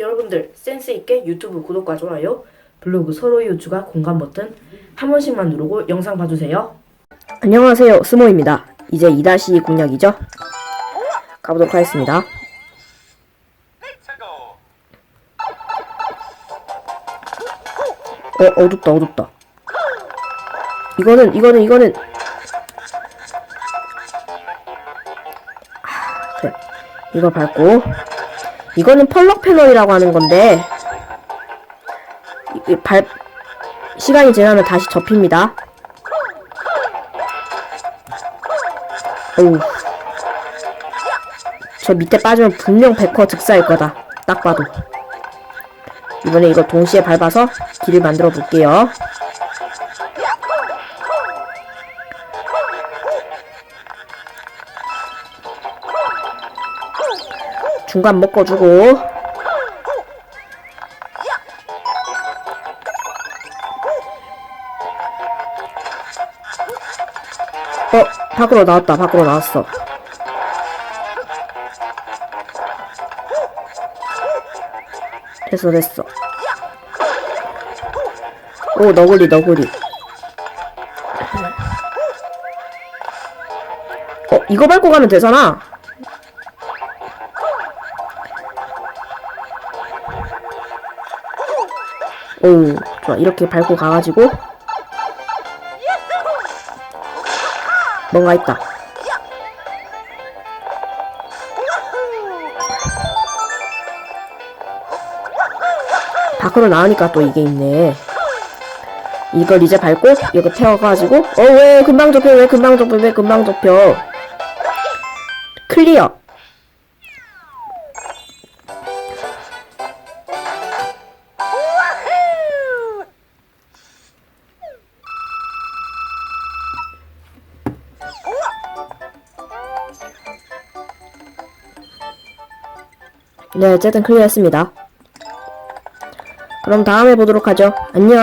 여러분들 센스 있게 유튜브 구독과 좋아요, 블로그 서로의 요추가 공감 버튼 한 번씩만 누르고 영상 봐주세요. 안녕하세요, 스모입니다. 이제 2-2 공략이죠? 가보도록 하겠습니다. 어, 어둡다, 어둡다. 이거는, 이거는, 이거는. 아, 그래. 이거 밟고. 이거는 펄럭 패널이라고 하는 건데. 이- 이 발, 시간이 지나면 다시 접힙니다. 어우. 저 밑에 빠지면 분명 백커 득사일 거다. 딱 봐도. 이번에 이거 동시에 밟아서 길을 만들어 볼게요. 중간 묶어주고. 어 밖으로 나왔다 밖으로 나왔어. 됐어 됐어. 오 너구리 너구리. 어 이거 밟고 가면 되잖아 오 좋아. 이렇게 밟고 가가지고. 뭔가 있다. 밖으로 나오니까 또 이게 있네. 이걸 이제 밟고 이거 태워가지고. 어 왜 금방 접혀? 왜 금방 접혀? 왜 금방 접혀? 클리어 네 어쨌든 클리어했습니다. 그럼 다음에 보도록 하죠. 안녕